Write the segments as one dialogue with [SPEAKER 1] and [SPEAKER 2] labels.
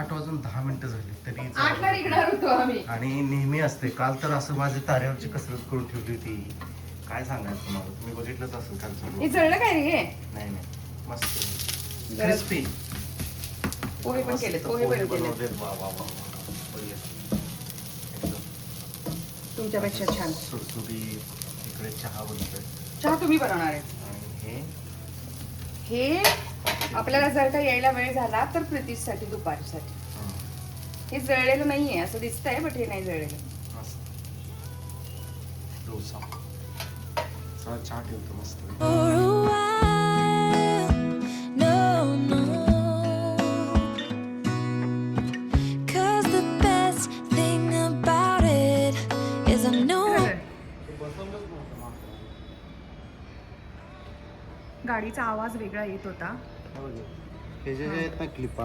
[SPEAKER 1] आठ वाजून दहा मिनिटं झाली तरी
[SPEAKER 2] आठला
[SPEAKER 1] चालू.
[SPEAKER 2] निघणार होतो आम्ही.
[SPEAKER 1] आणि नेहमी असते काल तर असं माझी ताऱ्यावरची कसरत करून ठेवली होती. काय सांगायचं तुम्हाला? तुम्ही बघितलंच असेल
[SPEAKER 2] हे
[SPEAKER 1] vlog.
[SPEAKER 2] जळलं काय रे?
[SPEAKER 1] नाही नाही. मस्त. क्रिस्पी.
[SPEAKER 2] पोहे पण केले पोहे पण केले
[SPEAKER 1] वा वा वा वा. बढिया. एकदम
[SPEAKER 2] तुमच्यापेक्षा छान.
[SPEAKER 1] सुटसुटीत इकडे चहा बनतोय.
[SPEAKER 2] चहा तुम्ही बनवणार आहे.
[SPEAKER 1] आणि हे?
[SPEAKER 2] हे आपल्याला जर का यायला वेळ झाला तर प्रीतीसाठी दुपारसाठी
[SPEAKER 1] हं,
[SPEAKER 2] हे जळलेलं नाहीये असं दिसतंय बट हे नाही जळलेलं
[SPEAKER 1] मस्त डोसा चला चहा ठेवतो मस्त
[SPEAKER 3] for a while. No, no. Cause the best thing about it is I know.
[SPEAKER 2] गाडीचा आवाज वेगळा येत होता
[SPEAKER 1] हे जे आहेत ना क्लिपा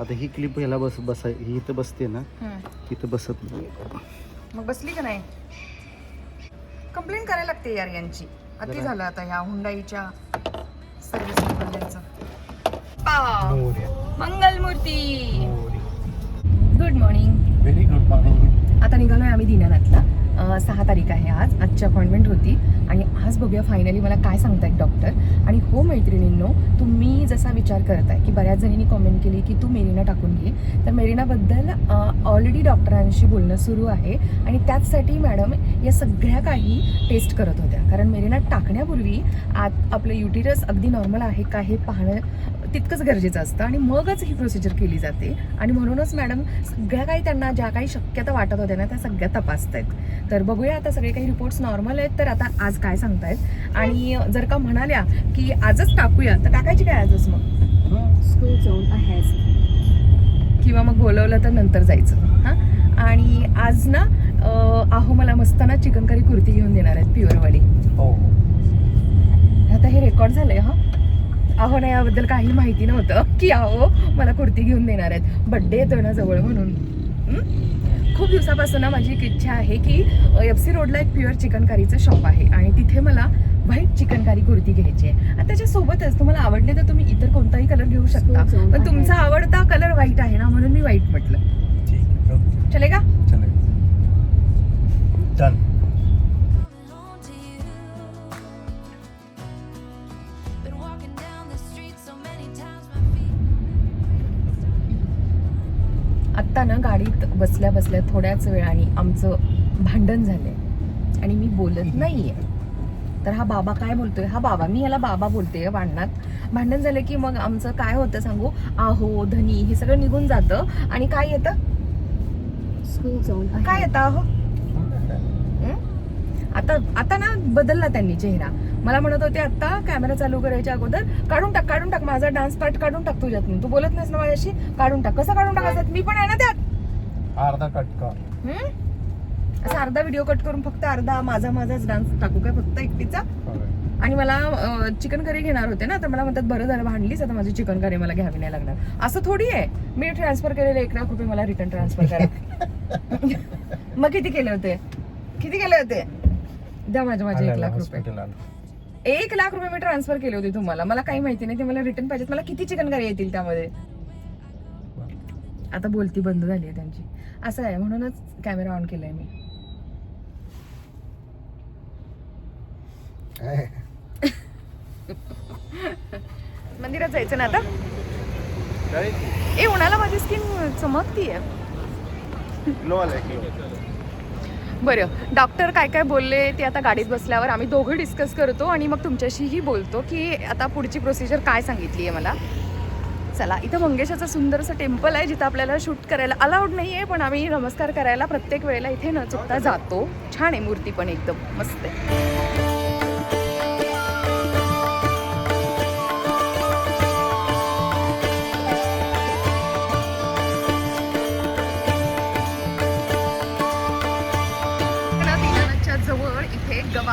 [SPEAKER 1] आता ही क्लिप ह्याला बस बसाय ही इथं बसते ना. इथं बसत नाही.
[SPEAKER 2] मग बसली का नाही? कंप्लेंट करायला लागते यार यांची. अति झालं आता ह्या हुंडाईच्या service Mangalmurti. Good morning
[SPEAKER 1] very good morning
[SPEAKER 2] आता निघालोय आम्ही दिनानाथला. सहा तारीख आहे आज. आजची अपॉइंटमेंट होती. आणि आज बघूया फायनली मला काय सांगतायत डॉक्टर आणि हो मैत्रिणींनो तुम्ही जसा विचार करताय की बऱ्याच जणींनी कॉमेंट केली की तू मेरिना टाकून घे तर मेरिनाबद्दल ऑलरेडी डॉक्टरांशी बोलणं सुरू आहे. आणि त्याचसाठी मॅडम या सगळ्या काही टेस्ट करत होत्या. कारण मेरिना टाकण्यापूर्वी आत आपलं युटिरस अगदी नॉर्मल आहे का हे पाहणं तितकंच गरजेचं असतं आणि मगच ही प्रोसिजर केली जाते. आणि म्हणूनच मॅडम सगळ्या काही त्यांना ज्या काही शक्यता वाटत होत्या ना त्या सगळ्या तपासतायत. तर बघूया आता सगळे काही रिपोर्ट्स नॉर्मल आहेत तर आता आज काय सांगतायत. आणि जर का म्हणाल्या की आजच टाकूया तर टाकायची काय आजच मग. किंवा मग बोलवलं तर नंतर जायचं. हां? आणि आज ना अं, आहो मला मस्त ना चिकन करी कुर्ती घेऊन देणार आहेत प्युअरवाली
[SPEAKER 1] हो.
[SPEAKER 2] आता हे रेकॉर्ड झालंय हा? अहो ना याबद्दल काही माहिती नव्हतं. की अहो मला कुर्ती घेऊन देणार आहेत. बड्डे येतोय ना जवळ म्हणून? खूप दिवसापासून ना माझी एक इच्छा आहे की एफ सी रोडला एक प्युअर चिकन करीचं शॉप आहे आणि तिथे मला व्हाईट चिकन कारी कुर्ती घ्यायची आहे. आणि त्याच्यासोबतच तुम्हाला आवडले तर तुम्ही इतर कोणताही कलर घेऊ शकता. पण तुमचा आवडता कलर व्हाईट आहे ना म्हणून मी व्हाईट म्हटलं.
[SPEAKER 1] आहे
[SPEAKER 2] चलेगा
[SPEAKER 1] चले
[SPEAKER 2] आत्ता ना गाडीत बसल्या बसल्या थोड्याच वेळाने आमचं भांडण झालंय. आणि मी बोलत नाहीये. तर हा बाबा काय बोलतोय? हा बाबा मी याला बाबा बोलते भांडणात भांडण झालं की मग आमचं काय होतं सांगू? आहो धनी हे सगळं निघून जातं. आणि काय येतं? काय. येतं आहो? हं? आता आता ना बदलला त्यांनी चेहरा. मला म्हणत होते आता कॅमेरा चालू करायच्या अगोदर काढून टाक काढून टाक माझा डान्स पार्ट काढून टाक तुझ्यातून. तू बोलत नाहीस ना माझ्याशी? काढून टाक. कसं काढून टाकायचं? मी पण आहे ना त्यात.
[SPEAKER 1] अर्धा कटका
[SPEAKER 2] हम्म? असा अर्धा व्हिडिओ कट करून फक्त अर्धा माझा माझाच डान्स टाकू काय? फक्त एकटीचा? आणि मला चिकन करी घेणार होते ना तर मला म्हणतात बरं झालं भांडलीच आता माझी चिकन करी मला घ्यावी नाही लागणार. असं थोडी आहे. मी ट्रान्सफर केलेले एक लाख रुपये मला रिटर्न ट्रान्सफर करा. मग किती केले होते? किती केले होते? द्या माझे माझे एक लाख रुपये. एक लाख रुपये मी ट्रान्सफर केले होते तुम्हाला. मला काही माहिती नाही ते मला रिटर्न पाहिजेत. मला किती चिकन करी येतील त्यामध्ये? आता बोलती बंद झाली आहे त्यांची. असं आहे म्हणूनच कॅमेरा ऑन केलाय मी. मंदिरात जायचं ना आता? ए उन्हाला माझी स्किन चमकतीये. बरं डॉक्टर काय काय बोलले ते आता गाडीत बसल्यावर आम्ही दोघं डिस्कस करतो आणि मग तुमच्याशीही बोलतो की आता पुढची प्रोसिजर काय सांगितली आहे मला. चला इथं मंगेशाचं सुंदर असं टेम्पल आहे जिथं आपल्याला शूट करायला अलाउड नाही आहे पण आम्ही नमस्कार करायला प्रत्येक वेळेला इथे न चुकता जातो. छान आहे मूर्ती पण एकदम मस्त आहे.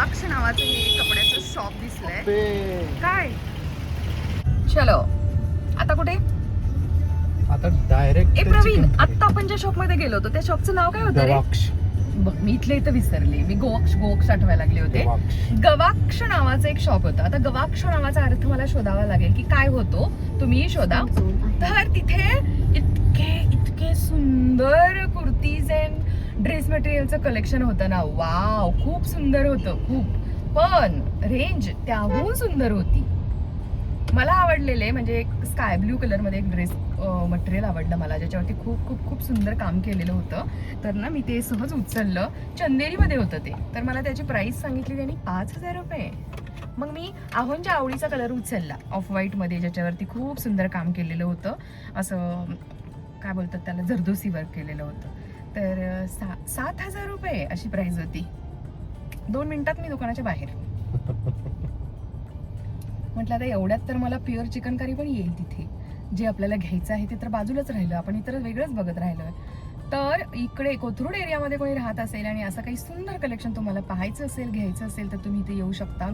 [SPEAKER 2] गवाक्ष नावाचं हे कपड्याचं शॉप दिसलंय. काय? चलो. आता कुठे?
[SPEAKER 1] आता डायरेक्ट
[SPEAKER 2] ए प्रवीण आता आपण ज्या शॉपमध्ये गेलो होतो त्या शॉपचं नाव काय होतं रे? बघ मी इथले इथं विसरले. मी गोवक्ष गोवक्ष आठवायला लागले होते.
[SPEAKER 1] गवाक्ष.
[SPEAKER 2] नावाचं एक शॉप होतं. आता गवाक्ष नावाचा अर्थ मला शोधावा लागेल की काय होतो तुम्ही शोधा. तर तिथे इतके ड्रेस मटेरियलचं कलेक्शन होतं ना. वाव खूप सुंदर होतं खूप. पण रेंज त्याहून सुंदर होती. मला आवडलेले म्हणजे एक स्काय ब्ल्यू कलरमध्ये एक ड्रेस मटेरियल आवडलं मला ज्याच्यावरती खूप खूप खूप सुंदर काम केलेलं होतं. तर ना मी ते सहज उचललं. चंदेरीमध्ये होतं ते. तर मला त्याची प्राईस सांगितली त्यांनी पाच हजार रुपये. मग मी आहोंच्या आवडीचा कलर उचलला. ऑफ व्हाईटमध्ये ज्याच्यावरती खूप सुंदर काम केलेलं होतं. असं काय बोलतात त्याला जरदोसी वर्क केलेलं होतं. तर सा सात हजार रुपये अशी प्राईस होती. दोन मिनिटात मी दुकानाच्या बाहेर. म्हटलं आता एवढ्यात तर मला प्युअर चिकन करी पण येईल तिथे. जे आपल्याला घ्यायचं आहे ते तर बाजूलाच राहिलं. आपण इतर वेगळंच बघत राहिलोय. तर इकडे कोथरूड एरियामध्ये कोणी राहत असेल आणि असं काही सुंदर कलेक्शन तुम्हाला पाहायचं असेल घ्यायचं असेल तर तुम्ही इथे येऊ शकता.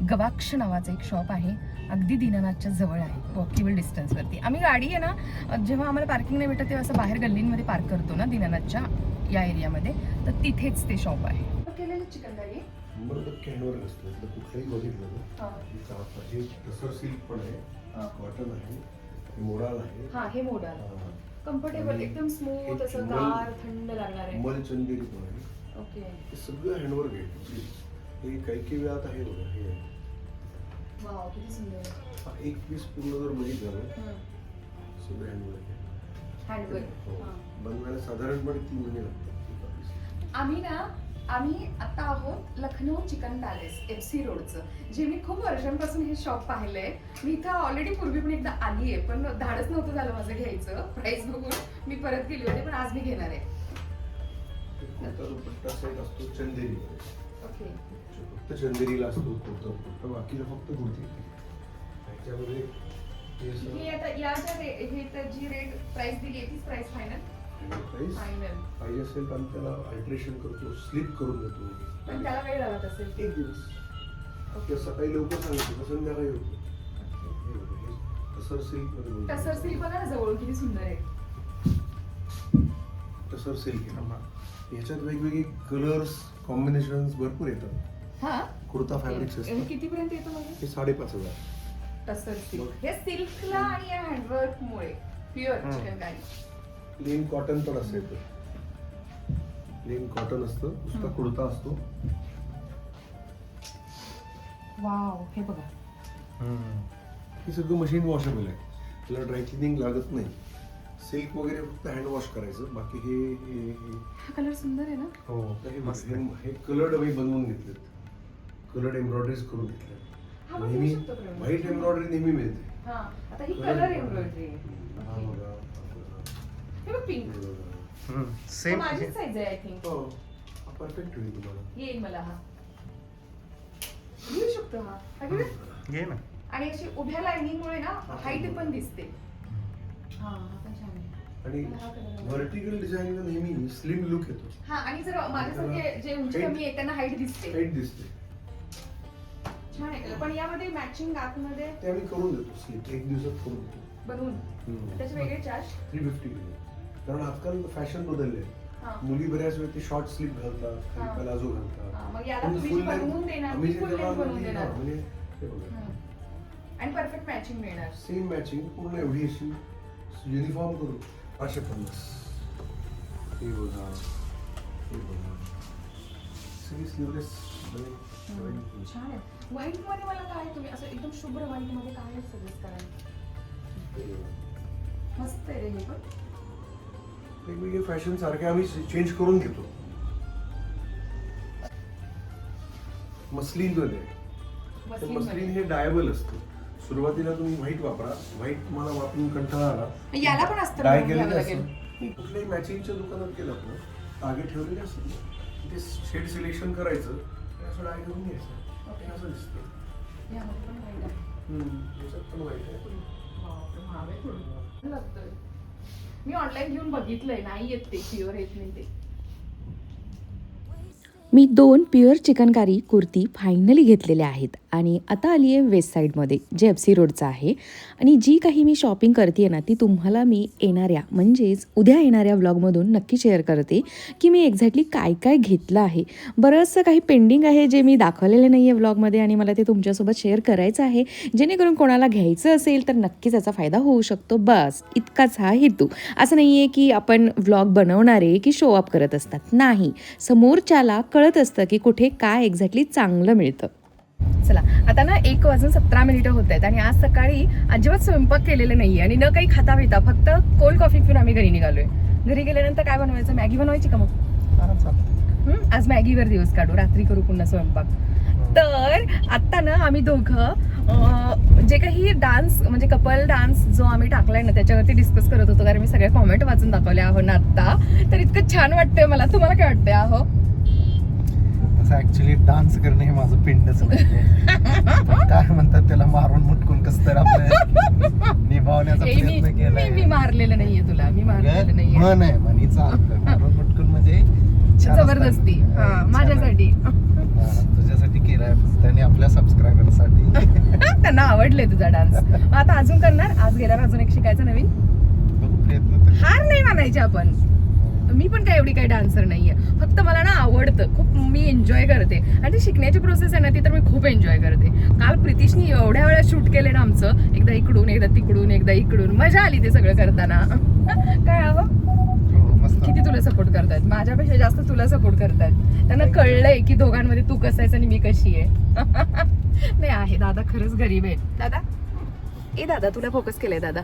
[SPEAKER 2] गवाक्ष नावाचं एक शॉप आहे. अगदी दीनानाथच्या जवळ आहे. वॉकेबल डिस्टन्सवरती आम्ही गाडी आहे ना जेव्हा आम्हाला पार्किंग नाही भेटत तेव्हा असं बाहेर गल्लींमध्ये पार्क करतो ना दीनानाथच्या या एरियामध्ये तर तिथेच ते शॉप आहे. केलेलं चिकन करी
[SPEAKER 4] शंभर टक्के हँडवर्क असतं. इथलं कुठलंही बघितलं ना हे. कापड हे तसर सिल्क पण आहे. कॉटन आहे. हे मोडाल आहे.
[SPEAKER 2] हा हे मोडाल
[SPEAKER 4] हा.
[SPEAKER 2] कम्फर्टेबल एकदम स्मूथ असं गार थंड लागणार आहे.
[SPEAKER 4] मल चंदेरी पण आहे.
[SPEAKER 2] ओके
[SPEAKER 4] हे सगळं हँडवर्क आहे. हे काही काही वेळात आहे बघा हे हा एक पीस पूर्ण जर बघितलं ना सगळं हँडवर्क आहे. हो. बनवायला साधारणपणे तीन महिने लागतात. एका piece.
[SPEAKER 2] आम्ही ना आम्ही आता आहोत Lucknow chicken palace F C रोडचं. जे मी खूप वर्षांपासून हे शॉप पाहिलंय. मी इथं ऑलरेडी पूर्वी पण एकदा आली आहे पण धाडच नव्हतं झालं माझं घ्यायचं. प्राईस बघून मी परत गेली होती पण आज मी घेणार आहे.
[SPEAKER 4] कुर्ता दुपट्टा सेट असतो? चंदेरी.
[SPEAKER 2] ओके
[SPEAKER 4] फक्त चंदेरीला असतो कुर्ता. दुपट्टा बाकीला फक्त कुर्ती. हे असं
[SPEAKER 2] ही आता या ज्या रे- हे तर जी रेट प्राइस दिली आहे तीच प्राइस फायनल
[SPEAKER 4] प्राईस
[SPEAKER 2] फायनल
[SPEAKER 4] पाहिजे असेल तर आम्ही त्याला अल्ट्रेशन करतो स्लिप करून देतो.
[SPEAKER 2] पण त्याला वेळ लागत असेल.
[SPEAKER 4] एक दिवस. ते सकाळी लवकर सांगितलं तर संध्याकाळी होतं. हे बघा, हे तसर सिल्कमध्ये बोलतो.
[SPEAKER 2] टसर सिल्क बघा ना जवळून किती सुंदर आहे.
[SPEAKER 4] तसर सिल्क आहे. याच्यात वेगवेगळे कलर्स कॉम्बिनेशन भरपूर येतात.
[SPEAKER 2] हा?
[SPEAKER 4] कुर्ता फॅब्रिक्स
[SPEAKER 2] हे
[SPEAKER 4] असतात
[SPEAKER 2] कितीपर्यंत येतो म्हणजे?
[SPEAKER 4] हे साडेपाच हजार.
[SPEAKER 2] सिल्क हे सिल्कला आणि या हँडवर्क मुळे प्युअर
[SPEAKER 4] प्लेन कॉटन पण असं येतं. प्लेन कॉटन असतं नुसता कुर्ता असतो.
[SPEAKER 2] वाव हे बघा.
[SPEAKER 1] हम्म.
[SPEAKER 4] हे सगळं मशीन वॉशेबल आहे. त्याला ड्राय क्लिनिंग लागत नाही. सिल्क वगैरे फक्त हँड वॉश करायचं. बाकी हे हे हे
[SPEAKER 2] हा कलर सुंदर आहे ना?
[SPEAKER 1] हो.
[SPEAKER 4] हे. हे- हे कलर्ड आम्ही बनवून घेतलेत. कलर्ड एम्ब्रॉयडरीज करून
[SPEAKER 2] हा,
[SPEAKER 4] घेतल्या नेहमी. व्हाईट एम्ब्रॉयडरी नेहमी मिळते.
[SPEAKER 2] हा आता ही कलर. एम्ब्रॉयडरी
[SPEAKER 4] हा बघा, हा बघा,
[SPEAKER 2] हे पिंक
[SPEAKER 4] हे.
[SPEAKER 1] सेम
[SPEAKER 2] माझीच साईज आहे आय थिंक
[SPEAKER 4] हो परफेक्ट होईल तुम्हाला.
[SPEAKER 2] येईल मला हा. घेऊ शकतो हा?
[SPEAKER 1] घे ना.
[SPEAKER 2] आणि अशी उभ्या लाईनिंग मुळे ना हाईट पण दिसते. हा पण छान आहे.
[SPEAKER 4] आणि
[SPEAKER 2] हा.
[SPEAKER 4] व्हर्टिकल डिझाईनला नेहमी स्लिम लुक येतो.
[SPEAKER 2] हा आणि जर माझ्यासारखे जे उंची कमी आहे त्यांना हाईट दिसते.
[SPEAKER 4] टाईट दिसते.
[SPEAKER 2] छान आहे. पण यामध्ये मॅचिंग आतमध्ये
[SPEAKER 4] ते आम्ही करून देतो स्लिप एक दिवसात करून देतो.
[SPEAKER 2] बनवून. त्याचे वेगळे चार्ज
[SPEAKER 4] थ्री फिफ्टी कारण आजकाल फॅशन बदलले.
[SPEAKER 2] हा.
[SPEAKER 4] मुली बऱ्याच वेळ ते शॉर्ट स्लीप घालतात
[SPEAKER 2] हा.
[SPEAKER 4] खाली पलाझो
[SPEAKER 2] हा,
[SPEAKER 4] घालतात
[SPEAKER 2] मग याला
[SPEAKER 4] पण
[SPEAKER 2] तुम्ही
[SPEAKER 4] full
[SPEAKER 2] जी
[SPEAKER 4] length-
[SPEAKER 2] बनवून देणार,
[SPEAKER 4] आम्ही
[SPEAKER 2] ती
[SPEAKER 4] जे
[SPEAKER 2] full
[SPEAKER 4] त्याला
[SPEAKER 2] length बनवून देणार.
[SPEAKER 4] म्हणजे हे बघा.
[SPEAKER 2] हम्म. आणि परफेक्ट मॅचिंग मिळणार.
[SPEAKER 4] सेम मॅचिंग पूर्ण एवढी अशी युनिफॉर्म करू पाचशे पन्नास. हे बघा. हे बघा. सगळी स्लीवलेस
[SPEAKER 2] छान आहे. मला काय तुम्ही असं एकदम शुभ्र व्हाईटमध्ये काय सजेस्ट कराल? मस्त आहे रे हे पण.
[SPEAKER 4] वेगवेगळे फॅशन सारखे आम्ही चेंज करून घेतो. मस्लिनमध्ये. तर
[SPEAKER 2] मस्लिन.
[SPEAKER 4] हे डायबल असतं. सुरुवातीला तुम्ही व्हाईट वापरा. व्हाईट तुम्हाला वापरून कंटाळा आला.
[SPEAKER 2] याला पण असतं
[SPEAKER 4] डाय केलेलं असतं. कुठल्याही मॅचिंगच्या दुकानात गेलात ना तागे ठेवलेले असतात ते शेड सिलेक्शन करायचं. असं डाय करून घ्यायचं. हे असं दिसतं.
[SPEAKER 2] यामध्ये पण आहे.
[SPEAKER 4] याच्यात पण आहे. पण
[SPEAKER 2] बापरे, महाग आहे थोडं. लागतंय. मी ऑनलाईन घेऊन बघितलंय नाही येत ते प्युअर येत नाही ते.
[SPEAKER 5] मी दोन प्युअर चिकनकारी कुर्ती फायनली घेतलेल्या आहेत. आणि आता आली आहे वेस्ट साईडमध्ये जे एफ सी रोडचं आहे. आणि जी काही मी शॉपिंग करते ना ती तुम्हाला मी येणाऱ्या म्हणजेच उद्या येणाऱ्या व्लॉगमधून नक्की शेअर करते की मी एक्झॅक्टली काय काय घेतलं आहे. बरंचसं काही पेंडिंग आहे जे मी दाखवलेलं नाही आहे व्लॉगमध्ये आणि मला ते तुमच्यासोबत शेअर करायचं आहे. जेणेकरून कोणाला घ्यायचं असेल तर नक्कीच याचा फायदा होऊ शकतो. बस इतकाच हा हेतू. असं नाही आहे की आपण व्लॉग बनवणारे की शो अप करत असतात. नाही. समोरच्याला कळत असतं की कुठे काय एक्झॅक्टली चांगलं मिळतं.
[SPEAKER 2] चला. आता ना एक वाजून सतरा मिनिटं होत आहेत आणि आज सकाळी अजिबात स्वयंपाक केलेला नाहीये आणि न काही खाता पिता फक्त कोल्ड कॉफी पिऊन आम्ही घरी निघालोय. घरी गेल्यानंतर काय बनवायचं? मॅगी बनवायची का मग? आज मॅगीवर दिवस काढू. रात्री करू पुन्हा स्वयंपाक. तर आता ना आम्ही दोघं जे काही डान्स म्हणजे कपल डान्स जो आम्ही टाकलाय ना त्याच्यावरती डिस्कस करत होतो. कारण मी सगळ्या कॉमेंट वाचून दाखवल्या आहो ना आता तर इतकं छान वाटतंय मला. तुम्हाला काय वाटतंय? आहो.
[SPEAKER 1] तसं ऍक्च्युली डान्स करणं हे माझं पिंडच पण काय म्हणतात त्याला मारून मुटकून कस तर आपलं निभावण्याचा प्रयत्न
[SPEAKER 2] मी- मी मारलेलं नाहीये तुला मी मारलेलं नाहीये.
[SPEAKER 1] म्हण आहे म्हणीचा मारून मुटकून म्हणजे.
[SPEAKER 2] जबरदस्ती. हा माझ्यासाठी.
[SPEAKER 1] तुझ्यासाठी केलाय आणि आपल्या सबस्क्रायबरसाठी
[SPEAKER 2] त्यांना आवडले तुझा डान्स आता अजून करणार? आज गेल्यावर अजून एक शिकायचं नवीन?
[SPEAKER 1] प्रयत्न
[SPEAKER 2] हार नाही मानायचे आपण. मी पण काय एवढी काही डान्सर नाहीये. फक्त मला ना आवडतं. खूप मी एन्जॉय करते. आणि ती शिकण्याची प्रोसेस आहे ना ती तर मी खूप एन्जॉय करते. काल प्रितीशनी एवढ्या वेळा शूट केले ना आमचं. एकदा इकडून एकदा तिकडून एकदा इकडून. मजा आली ते सगळं करताना. काय हवं?
[SPEAKER 1] हो,
[SPEAKER 2] किती तुला सपोर्ट करतायत? माझ्यापेक्षा जास्त तुला सपोर्ट करतायत. त्यांना कळलंय की दोघांमध्ये तू कसं आहेस आणि मी कशी आहे. नाही आहे. दादा खरंच गरीब आहे दादा? ए दादा तुला फोकस केलंय दादा.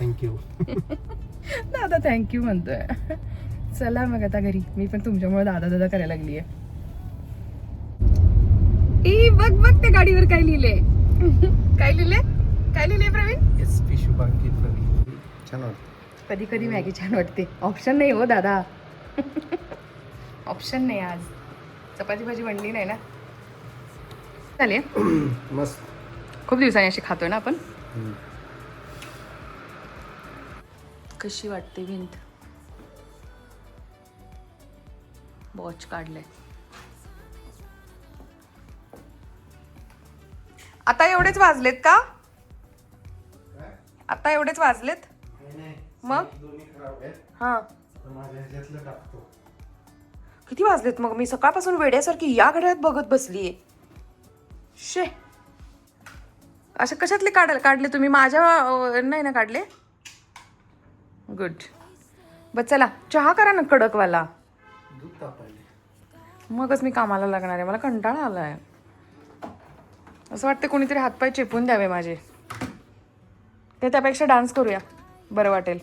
[SPEAKER 1] थँक्यू
[SPEAKER 2] दादा थँक्यू म्हणतोय. चला मग आता घरी. मी पण तुमच्यामुळे दादा दादा करायला लागली आहे ए बघ बघ त्या गाडीवर काय लिहिले काय लिहिले काय लिहिले Pravin?
[SPEAKER 1] S P Shubhanki Praveen. छान वाटतं
[SPEAKER 2] कधी कधी मॅगी छान वाटते. ऑप्शन नाही हो दादा. ऑप्शन नाही आज. चपाती भाजी बनली नाही ना? चालेल.
[SPEAKER 1] मस्त.
[SPEAKER 2] खूप दिवसांनी अशी खातोय ना आपण.
[SPEAKER 5] कशी वाटते भिंत? वॉच काढलंय.
[SPEAKER 2] आता एवढेच वाजलेत का? आता एवढेच वाजलेत? मग? हा. किती वाजलेत मग? मी सकाळपासून वेड्यासारखी या घड्याळात बघत बसलीये. शे! अशा कशातले काढ काढले तुम्ही? माझ्या नाही ना काढले? गुड बस चला. चहा करा ना कडकवाला. मगच मी कामाला लागणार आहे. मला कंटाळा आलाय. असं वाटतं कोणीतरी हातपाय चेपून द्यावे माझे. ते त्यापेक्षा डान्स करूया. बरं वाटेल.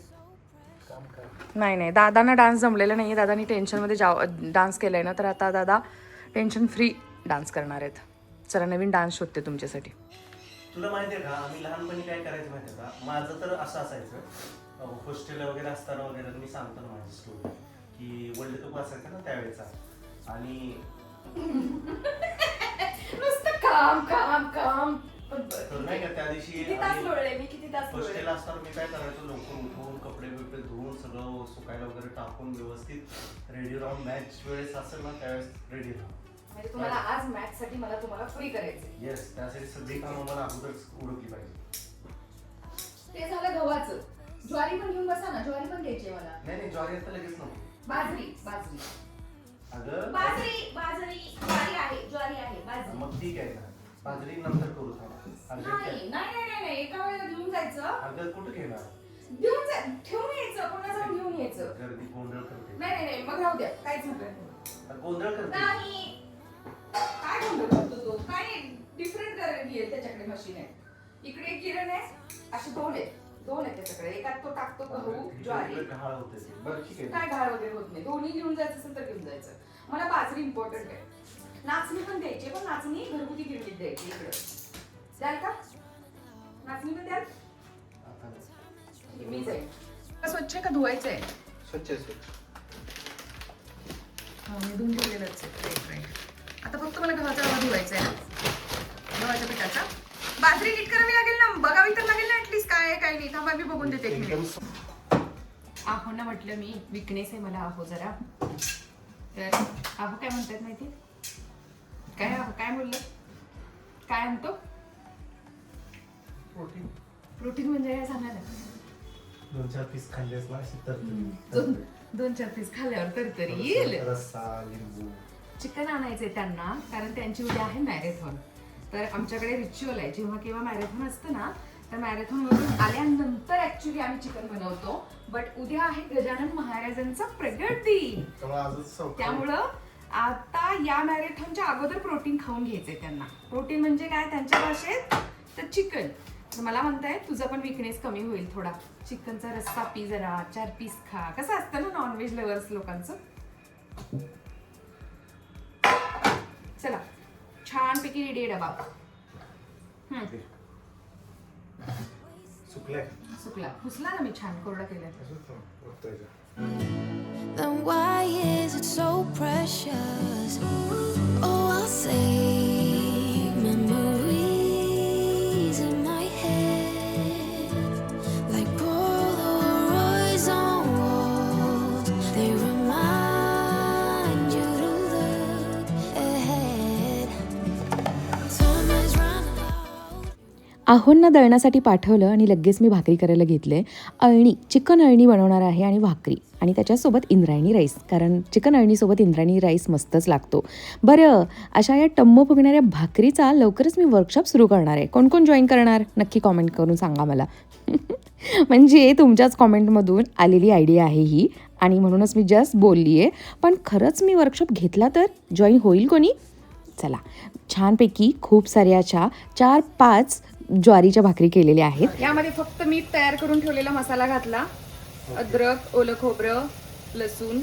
[SPEAKER 2] नाही नाही. दादांना डान्स जमलेला नाही आहे दादानी टेन्शनमध्ये जाव डान्स केलं आहे ना तर आता दादा टेन्शन फ्री डान्स करणार आहेत. चला नवीन डान्स शोधते तुमच्यासाठी.
[SPEAKER 1] तुला माहिती आहे का? आम्ही लहानपणी काय करायचं माहिती आहे का? माझं तर असं असायचं हॉस्टेल वगैरे असताना वगैरे मी सांगतो ना माझी स्टोरी की वर्ल्ड कप असायचा ना त्यावेळेचा. आणि
[SPEAKER 2] नुसतं काम काम काम.
[SPEAKER 1] तर नाही का त्या दिवशी
[SPEAKER 2] किती तास
[SPEAKER 1] आम्ही
[SPEAKER 2] लोळले मी? किती तास लोळले?
[SPEAKER 1] हॉस्टेल असताना मी काय करायचो लवकर उठवून कपडे बिपडे धुवून सगळं सुकायला वगैरे टाकून व्यवस्थित रेडी राहून मॅच वेळेस असेल ना त्यावेळेस रेडी राहा
[SPEAKER 2] म्हणजे तुम्हाला आज मॅच साठी मला तुम्हाला फ्री करायचं
[SPEAKER 1] येस त्यासाठी सगळी कामं मला अगोदरच उडकली पाहिजे.
[SPEAKER 2] ते झालं गव्हाचं. ज्वारी पण घेऊन बसा ना ज्वारी पण द्यायची मला.
[SPEAKER 1] नाही नाही ज्वारी आता लगेच नको.
[SPEAKER 2] बाजरी बाजरी.
[SPEAKER 1] अगं
[SPEAKER 6] बाजरी बाजरी ज्वारी आहे ज्वारी आहे बाजरी.
[SPEAKER 1] मग ठीक आहे ना. बाजरी नंतर करू थांबा. अर्जंट काय
[SPEAKER 2] नाही नाही नाही नाही, नाही एका वेळेला घेऊन जायचं.
[SPEAKER 1] अगं कुठं घेणार?
[SPEAKER 2] घेऊन जा ठेवून यायचं पुन्हा जाऊन घेऊन यायचं.
[SPEAKER 1] गर्दी गोंधळ करते.
[SPEAKER 2] नाही नाही नाही मग राहू द्या काहीच नको
[SPEAKER 1] गोंधळ करते.
[SPEAKER 6] नाही.
[SPEAKER 2] काय गोंधळ करतो तो? काय डिफरंट आहे त्याच्याकडे मशीन आहे? इकडे किरण आहे असे दोन आहेत. दोन आहेत त्याच्याकडे एकात तो टाकतो गहू ज्वारी
[SPEAKER 1] घाळ होते ते. बरं ठीक आहे.
[SPEAKER 2] काय घाळ वगैरे होत नाही. दोन्ही घेऊन जायचं असेल तर घेऊन जायचं. मला बाजरी इम्पॉर्टंट आहे. नाचणी पण द्यायची पण नाचणी घरगुती गिरणीत द्यायची इकडं. द्याल का? नाचणी पण द्याल?
[SPEAKER 1] आता.
[SPEAKER 2] मी जाईल. स्वच्छ आहे का? धुवायचं आहे?
[SPEAKER 1] स्वच्छ आहे, स्वच्छ.
[SPEAKER 2] हा मी धुवून ठेवलेलंच आहे. आता फक्त मला गव्हाचा रवा धुवायचा आहे. ना गव्हाच्या पिठाचा. बाजरी नीट करावी लागेल ना? बघावी तर लागेल ना ऍटलीस्ट काय आहे काय नाही. थांबा मी बघून देते एक
[SPEAKER 1] एकदम
[SPEAKER 2] मिनिट आहो ना म्हटलं मी विकनेस आहे मला आहो जरा. तर आहो काय म्हणतात माहिती? काय आहो काय बोललं?
[SPEAKER 4] काय आणतो
[SPEAKER 1] प्रोटीन
[SPEAKER 4] प्रोटीन म्हणजे काय सांगा ना
[SPEAKER 1] दोन चार पीस खाल्लेस ना अशी तर
[SPEAKER 4] दोन दोन चार पीस खाल्ल्यावर तर तरी येईल.
[SPEAKER 1] रस्सा लिंबू.
[SPEAKER 4] चिकन आणायचंय त्यांना कारण त्यांची उद्या आहे मॅरेथॉन तर आमच्याकडे रिच्युअल आहे. जेव्हा केव्हा मॅरेथॉन असतं ना तर मॅरेथॉन वरून आल्यानंतर ऍक्च्युली आम्ही चिकन बनवतो. बट उद्या आहे गजानन महाराजांचा प्रगट दिन.
[SPEAKER 1] त्यामुळे
[SPEAKER 4] आता या मॅरेथॉनच्या अगोदर प्रोटीन खाऊन घ्यायचंय त्यांना. प्रोटीन म्हणजे काय? त्यांच्या भाषेत तर चिकन तर मला म्हणताय तुझा पण विकनेस कमी होईल थोडा. चिकनचा रस्सा पी जरा चार पीस खा. कसं असतं ना नॉनव्हेज लवर्स लोकांचं? चला. छानपैकी रेडी डबा. हम्म,
[SPEAKER 1] सुकलाय
[SPEAKER 4] सुकला पुसला ना मी छान कोरडा केलाय
[SPEAKER 3] Then why is it so precious? Oh, I'll save
[SPEAKER 2] आहोंना दळण्यासाठी पाठवलं आणि लगेच मी भाकरी करायला घेतले. अळणी चिकन अळणी बनवणार आहे आणि भाकरी. आणि त्याच्यासोबत इंद्रायणी राईस कारण चिकन अळणीसोबत इंद्रायणी राईस मस्तच लागतो. बरं अशा या टम्म फुगणाऱ्या भाकरीचा लवकरच मी वर्कशॉप सुरू करणार आहे. कोण कोण जॉईन करणार? नक्की कॉमेंट करून सांगा मला. म्हणजे तुमच्याच कॉमेंटमधून आलेली आयडिया आहे ही. आणि म्हणूनच मी जस्ट बोलली आहे पण खरंच मी वर्कशॉप घेतला तर जॉईन होईल कोणी? चला. छानपैकी खूप साऱ्या अशा चार पाच ज्वारीच्या भाकरी केलेल्या आहेत.
[SPEAKER 4] यामध्ये फक्त मी तयार करून ठेवलेला मसाला घातला. अद्रक ओलं खोबरं लसूण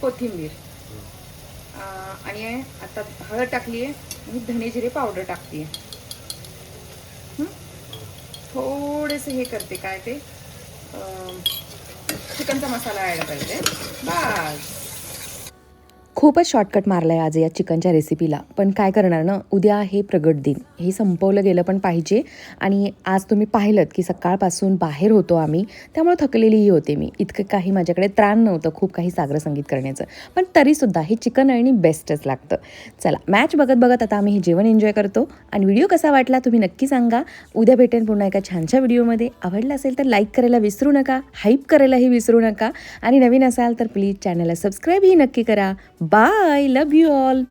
[SPEAKER 4] कोथिंबीर. आणि आता हळद टाकली आहे आणि धने जिरे पावडर टाकते थोडेसे हे करते काय ते? चिकनचा मसाला ॲड करते. बस.
[SPEAKER 2] खूपच शॉर्टकट मारला आहे आज या चिकनच्या रेसिपीला पण काय करणार ना उद्या हे प्रगट दिन. हे संपवलं गेलं पण पाहिजे. आणि आज तुम्ही पाहिलं की सकाळपासून बाहेर होतो आम्ही त्यामुळे थकलेलीही होते मी. इतकं काही माझ्याकडे त्राण नव्हतं खूप काही सागर संगीत करण्याचं. पण तरीसुद्धा हे चिकन आणि बेस्टच लागतं. चला मॅच बघत बघत आता आम्ही हे जेवण एन्जॉय करतो. आणि व्हिडिओ कसा वाटला तुम्ही नक्की सांगा. उद्या भेटेन पुन्हा एका छानशा व्हिडिओमध्ये आवडला असेल तर लाईक करायला विसरू नका. हाईप करायलाही विसरू नका. आणि नवीन असाल तर प्लीज चॅनलला सबस्क्राईबही नक्की करा. Bye. Love you all.